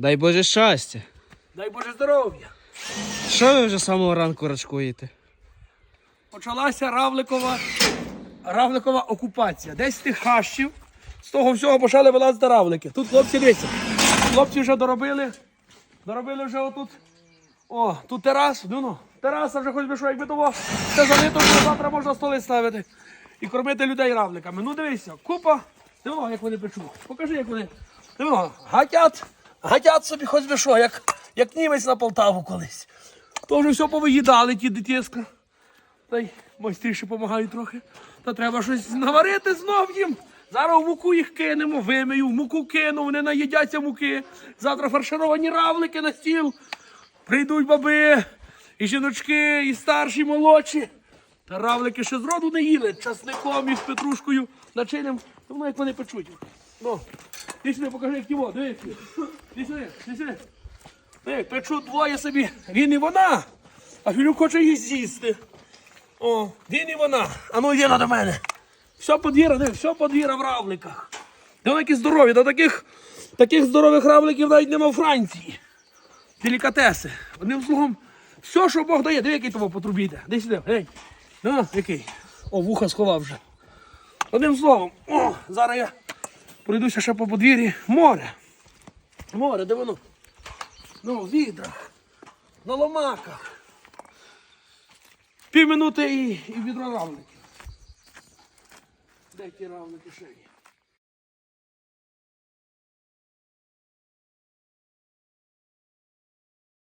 Дай Боже щастя. Дай Боже здоров'я. Що ви вже з самого ранку рачкуєте? Почалася Равликова, Равликова окупація. Десь з тих хащів, з того всього почали вилазити равлики. Тут хлопці дивіться. Хлопці вже доробили. Доробили вже отут. О, тут терас, ну ну, тераса вже хоч би що, якби того все залито, то завтра можна столи ставити і кормити людей равликами. Ну дивися, купа. Диво, як вони печуть. Покажи, як вони. Диво, гатять, гатять собі хоч би що, як, як німець на Полтаву колись. То вже все повиїдали ті дитєска. Та й майстріші допомагають трохи. Та треба щось наварити знов їм. Зараз в муку їх кинемо, вимию, в муку кину, вони наїдяться муки. Завтра фаршировані равлики на стіл. Прийдуть баби, і жіночки, і старші, і молодші. Та равлики ще зроду не їли. Часником і з петрушкою начинем. Воно як вони печуть. Ну, сюди покажи, як ті води. Сюди, сюди. Печуть двоє собі. Він і вона. А Філюк хоче їх з'їсти. О, він і вона. А ну йди до мене. Все подвір'я, диви, все подвір'я в равликах. Де вони які здорові, та таких, таких здорових равликів навіть нема в Франції. Делікатеси. Одним словом, все, що Бог дає, диви, який того по трубі йде. Сюди, гей. Ну, який. О, вуха сховав вже. Одним словом, о, зараз я пройдуся ще по подвір'ї. Море. Море, де воно? Ну, в відрах, на ломаках. Півминути і, і відро равликів. Де ті равлики ще?